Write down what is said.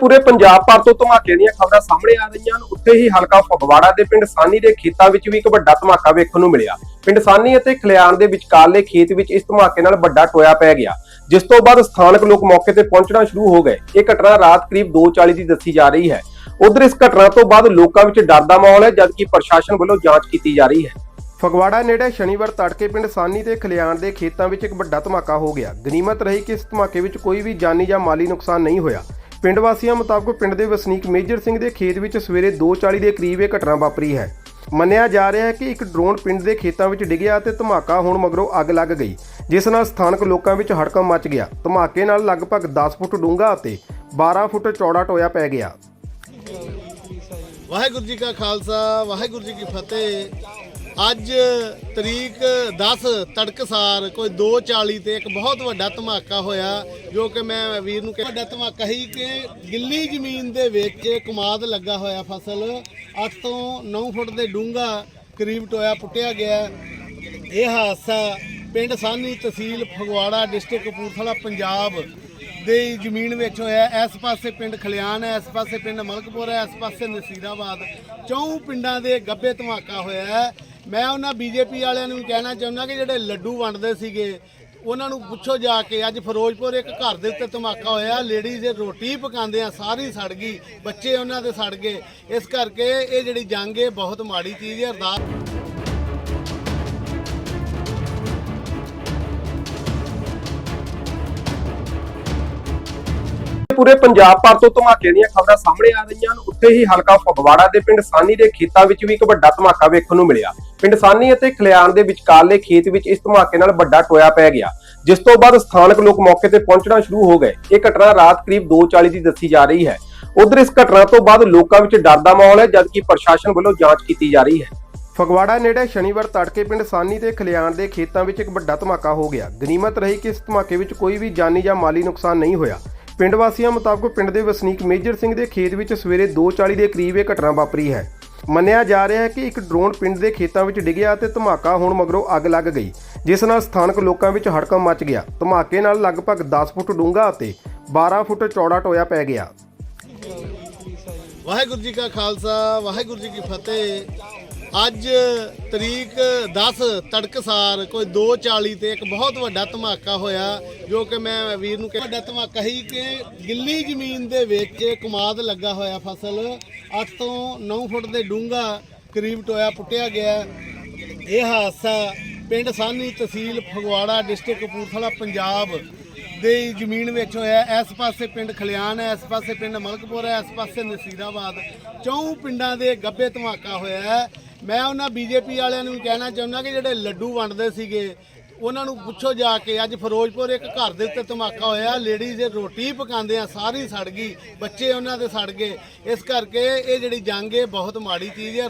ਪੂਰੇ ਪੰਜਾਬ ਭਰ ਤੋਂ ਧਮਾਕੇ ਦੀਆਂ ਖਬਰਾਂ ਸਾਹਮਣੇ ਆ ਰਹੀਆਂ ਹਨ। ਉੱਥੇ ਹੀ ਹਲਕਾ ਫਗਵਾੜਾ ਦੇ ਪਿੰਡ ਸਾਨੀ ਦੇ ਖੇਤਾਂ ਵਿੱਚ ਵੀ ਇੱਕ ਵੱਡਾ ਧਮਾਕਾ ਵੇਖਣ ਨੂੰ ਮਿਲਿਆ। ਪਿੰਡ ਸਾਨੀ ਅਤੇ ਖਲਿਆਣ ਦੇ ਵਿਚਕਾਰਲੇ ਖੇਤ ਵਿੱਚ ਇਸ ਧਮਾਕੇ ਨਾਲ ਵੱਡਾ ਟੋਇਆ ਪੈ ਗਿਆ। ਜਿਸ ਤੋਂ ਬਾਅਦ ਸਥਾਨਕ ਲੋਕ ਮੌਕੇ ਤੇ ਪਹੁੰਚਣਾ ਸ਼ੁਰੂ ਹੋ ਗਏ। ਇਹ ਘਟਨਾ ਰਾਤ ਕਰੀਬ 2:40 ਦੀ ਦੱਸੀ ਜਾ ਰਹੀ ਹੈ। ਉਧਰ ਇਸ ਘਟਨਾ ਤੋਂ ਬਾਅਦ ਲੋਕਾਂ ਵਿੱਚ ਡਰ ਦਾ ਮਾਹੌਲ ਹੈ, ਜਦਕਿ ਪ੍ਰਸ਼ਾਸਨ ਵੱਲੋਂ ਜਾਂਚ ਕੀਤੀ ਜਾ ਰਹੀ ਹੈ। ਫਗਵਾੜਾ ਨੇੜੇ ਸ਼ਨੀਵਾਰ ਤੜਕੇ ਪਿੰਡ ਸਾਨੀ ਤੇ ਖਲਿਆਣ ਦੇ ਖੇਤਾਂ ਵਿੱਚ ਇੱਕ ਵੱਡਾ ਧਮਾਕਾ ਹੋ ਗਿਆ। ਗਨੀਮਤ ਰਹੀ ਕਿ ਇਸ ਧਮਾਕੇ ਵਿੱਚ ਕੋਈ ਵੀ ਜਾਨੀ ਜਾਂ ਮਾਲੀ ਨੁਕਸਾਨ ਨਹੀਂ ਹੋਇਆ। ਪਿੰਡ ਵਾਸੀਆਂ ਮੁਤਾਬਕ ਪਿੰਡ ਦੇ ਵਸਨੀਕ ਮੇਜਰ ਸਿੰਘ ਦੇ ਖੇਤ ਵਿੱਚ ਸਵੇਰੇ 2:40 ਦੇ ਕਰੀਬ ਇਹ ਘਟਨਾ ਵਾਪਰੀ ਹੈ। ਮੰਨਿਆ ਜਾ ਰਿਹਾ ਹੈ ਕਿ ਇੱਕ ਡਰੋਨ ਪਿੰਡ ਦੇ ਖੇਤਾਂ ਵਿੱਚ ਡਿੱਗਿਆ ਅਤੇ ਧਮਾਕਾ ਹੋਣ ਮਗਰੋਂ ਅੱਗ ਲੱਗ ਗਈ, ਜਿਸ ਨਾਲ ਸਥਾਨਕ ਲੋਕਾਂ ਵਿੱਚ ਹੜਕੰਪ ਮਚ ਗਿਆ। ਧਮਾਕੇ ਨਾਲ ਲਗਭਗ 10 ਫੁੱਟ ਡੂੰਘਾ ਅਤੇ 12 ਫੁੱਟ ਚੌੜਾ ਟੋਇਆ ਪੈ ਗਿਆ। ਵਾਹਿਗੁਰੂ ਜੀ ਕਾ ਖਾਲਸਾ, ਵਾਹਿਗੁਰੂ ਜੀ ਕੀ ਫਤਿਹ। ਅੱਜ ਤਰੀਕ 10 ਤੜਕਸਾਰ, ਕੋਈ 2:40 ਤੇ ਇੱਕ ਬਹੁਤ ਵੱਡਾ ਧਮਾਕਾ ਹੋਇਆ, ਜੋ ਕਿ ਮੈਂ ਵੀਰ ਨੂੰ ਕਿਹਾ, ਵੱਡਾ ਧਮਾਕਾ ਹੀ ਕਿ ਗਿੱਲੀ ਜ਼ਮੀਨ ਦੇ ਵਿੱਚ ਕਮਾਦ ਲੱਗਾ ਹੋਇਆ ਫਸਲ 8 ਤੋਂ 9 ਫੁੱਟ ਦੇ ਡੂੰਘਾ ਕਰੀਬ ਟੋਇਆ ਪੁੱਟਿਆ ਗਿਆ। ਇਹ ਹਾਦਸਾ ਪਿੰਡ ਸਾਨੀ ਤਹਿਸੀਲ ਫਗਵਾੜਾ, ਡਿਸਟ੍ਰਿਕਟ ਕਪੂਰਥਲਾ, ਪੰਜਾਬ ਦੇ ਜ਼ਮੀਨ ਵਿੱਚ ਹੋਇਆ। ਇਸ ਪਾਸੇ ਪਿੰਡ ਖਲਿਆਣ ਹੈ, ਇਸ ਪਾਸੇ ਪਿੰਡ ਮਲਕਪੁਰ ਹੈ, ਇਸ ਪਾਸੇ ਨਸੀਰਾਬਾਦ। ਚੌਂ ਪਿੰਡਾਂ ਦੇ ਗੱਬੇ ਧਮਾਕਾ ਹੋਇਆ। ਹੈ ਮੈਂ ਉਹਨਾਂ ਬੀਜੇਪੀ ਵਾਲਿਆਂ ਨੂੰ ਕਹਿਣਾ ਚਾਹੁੰਦਾ ਕਿ ਜਿਹੜੇ ਲੱਡੂ ਵੰਡਦੇ ਸੀਗੇ, ਉਹਨਾਂ ਨੂੰ ਪੁੱਛੋ ਜਾ ਕੇ, ਅੱਜ ਫਿਰੋਜ਼ਪੁਰ ਇੱਕ ਘਰ ਦੇ ਉੱਤੇ ਧਮਾਕਾ ਹੋਇਆ ਲੇਡੀਜ਼ ਰੋਟੀ ਪਕਾਉਂਦੇ ਆ, ਸਾਰੀ ਸੜ ਗਈ, ਬੱਚੇ ਉਹਨਾਂ ਦੇ ਸੜ ਗਏ। ਇਸ ਕਰਕੇ ਇਹ ਜਿਹੜੀ ਜੰਗ ਹੈ ਬਹੁਤ ਮਾੜੀ ਚੀਜ਼ ਹੈ, ਅਰਦਾਸ ਪੂਰੇ ਪੰਜਾਬ ਭਰ ਤੋਂ ਧਮਾਕੇ ਦੀਆਂ ਖਬਰਾਂ ਸਾਹਮਣੇ ਆ ਰਹੀਆਂ ਹਨ। ਉੱਥੇ ਹੀ ਹਲਕਾ ਫਗਵਾੜਾ ਦੇ ਪਿੰਡ ਸਾਨੀ ਦੇ ਖੇਤਾਂ ਵਿੱਚ ਵੀ ਇੱਕ ਵੱਡਾ ਧਮਾਕਾ ਵੇਖਣ ਨੂੰ ਮਿਲਿਆ। ਪਿੰਡ ਸਾਨੀ ਅਤੇ ਖਲਿਆਣ ਦੇ ਵਿਚਕਾਰਲੇ ਖੇਤ ਵਿੱਚ ਇਸ ਧਮਾਕੇ ਨਾਲ ਵੱਡਾ ਟੋਇਆ ਪੈ ਗਿਆ। ਜਿਸ ਤੋਂ ਬਾਅਦ ਸਥਾਨਕ ਲੋਕ ਮੌਕੇ ਤੇ ਪਹੁੰਚਣਾ ਸ਼ੁਰੂ ਹੋ ਗਏ। ਇਹ ਘਟਨਾ ਰਾਤ ਕਰੀਬ 2:40 ਦੀ ਦੱਸੀ ਜਾ ਰਹੀ ਹੈ। ਉਧਰ ਇਸ ਘਟਨਾ ਤੋਂ ਬਾਅਦ ਲੋਕਾਂ ਵਿੱਚ ਡਰ ਦਾ ਮਾਹੌਲ ਹੈ, ਜਦਕਿ ਪ੍ਰਸ਼ਾਸਨ ਵੱਲੋਂ ਜਾਂਚ ਕੀਤੀ ਜਾ ਰਹੀ ਹੈ। ਫਗਵਾੜਾ ਨੇੜੇ ਸ਼ਨੀਵਾਰ ਤੜਕੇ ਪਿੰਡ ਸਾਨੀ ਤੇ ਖਲਿਆਣ ਦੇ ਖੇਤਾਂ ਵਿੱਚ ਇੱਕ ਵੱਡਾ ਧਮਾਕਾ ਹੋ ਗਿਆ। ਗਨੀਮਤ ਰਹੀ ਕਿ ਇਸ ਧਮਾਕੇ ਵਿੱਚ ਕੋਈ ਵੀ ਜਾਨੀ ਜਾਂ ਮਾਲੀ ਨੁਕਸਾਨ ਨਹੀਂ ਹੋਇਆ। ਪਿੰਡ ਵਾਸੀਆਂ ਮੁਤਾਬਕ ਪਿੰਡ ਦੇ ਵਸਨੀਕ ਮੇਜਰ ਸਿੰਘ ਦੇ ਖੇਤ ਵਿੱਚ ਸਵੇਰੇ 2:40 ਦੇ ਕਰੀਬ ਇਹ ਘਟਨਾ ਵਾਪਰੀ ਹੈ। ਮੰਨਿਆ ਜਾ ਰਿਹਾ ਹੈ ਕਿ ਇੱਕ ਡਰੋਨ ਪਿੰਡ ਦੇ ਖੇਤਾਂ ਵਿੱਚ ਡਿੱਗਿਆ ਅਤੇ ਧਮਾਕਾ ਹੋਣ ਮਗਰੋਂ ਅੱਗ ਲੱਗ ਗਈ, ਜਿਸ ਨਾਲ ਸਥਾਨਕ ਲੋਕਾਂ ਵਿੱਚ ਹੜਕੰਪ ਮਚ ਗਿਆ। ਧਮਾਕੇ ਨਾਲ ਲਗਭਗ 10 ਫੁੱਟ ਡੂੰਘਾ ਅਤੇ 12 ਫੁੱਟ ਚੌੜਾ ਟੋਇਆ ਪੈ ਗਿਆ। ਵਾਹਿਗੁਰੂ ਜੀ ਕਾ ਖਾਲਸਾ, ਵਾਹਿਗੁਰੂ ਜੀ ਕੀ ਫਤਿਹ। ਅੱਜ ਤਰੀਕ 10 ਤੜਕਸਾਰ ਕੋਈ 2:40 ਤੇ ਇੱਕ ਬਹੁਤ ਵੱਡਾ ਧਮਾਕਾ ਹੋਇਆ, ਜੋ ਕਿ ਮੈਂ ਵੀਰ ਨੂੰ ਕਿਹਾ ਵੱਡਾ ਧਮਾਕਾ ਹੀ ਕਿ ਗਿੱਲੀ ਜ਼ਮੀਨ ਦੇ ਵਿੱਚ ਕਮਾਦ ਲੱਗਾ ਹੋਇਆ ਫਸਲ 8 ਤੋਂ 9 ਫੁੱਟ ਦੇ ਡੂੰਘਾ ਕਰੀਬ ਟੋਇਆ ਪੁੱਟਿਆ ਗਿਆ। ਇਹ ਹਾਦਸਾ ਪਿੰਡ ਸਾਨੀ ਤਹਿਸੀਲ ਫਗਵਾੜਾ, ਡਿਸਟ੍ਰਿਕਟ ਕਪੂਰਥਲਾ, ਪੰਜਾਬ ਦੇ ਜ਼ਮੀਨ ਵਿੱਚ ਹੋਇਆ। ਇਸ ਪਾਸੇ ਪਿੰਡ ਖਲਿਆਣ ਹੈ, ਇਸ ਪਾਸੇ ਪਿੰਡ ਮਲਕਪੁਰ ਹੈ, ਇਸ ਪਾਸੇ ਨਸੀਰਾਬਾਦ। ਚੌਂ ਪਿੰਡਾਂ ਦੇ ਗੱਬੇ ਧਮਾਕਾ ਹੋਇਆ। ਮੈਂ ਉਹਨਾਂ ਬੀਜੇਪੀ ਵਾਲਿਆਂ ਨੂੰ ਕਹਿਣਾ ਚਾਹੁੰਦਾ ਕਿ ਜਿਹੜੇ ਲੱਡੂ ਵੰਡਦੇ ਸੀਗੇ, ਉਹਨਾਂ ਨੂੰ ਪੁੱਛੋ ਜਾ ਕੇ, ਅੱਜ ਫਿਰੋਜ਼ਪੁਰ ਇੱਕ ਘਰ ਦੇ ਉੱਤੇ ਧਮਾਕਾ ਹੋਇਆ ਲੇਡੀਜ਼ ਰੋਟੀ ਪਕਾਉਂਦੇ ਆ, ਸਾਰੀ ਸੜ ਗਈ, ਬੱਚੇ ਉਹਨਾਂ ਦੇ ਸੜ ਗਏ। ਇਸ ਕਰਕੇ ਇਹ ਜਿਹੜੀ ਜੰਗ ਹੈ ਬਹੁਤ ਮਾੜੀ ਚੀਜ਼ ਹੈ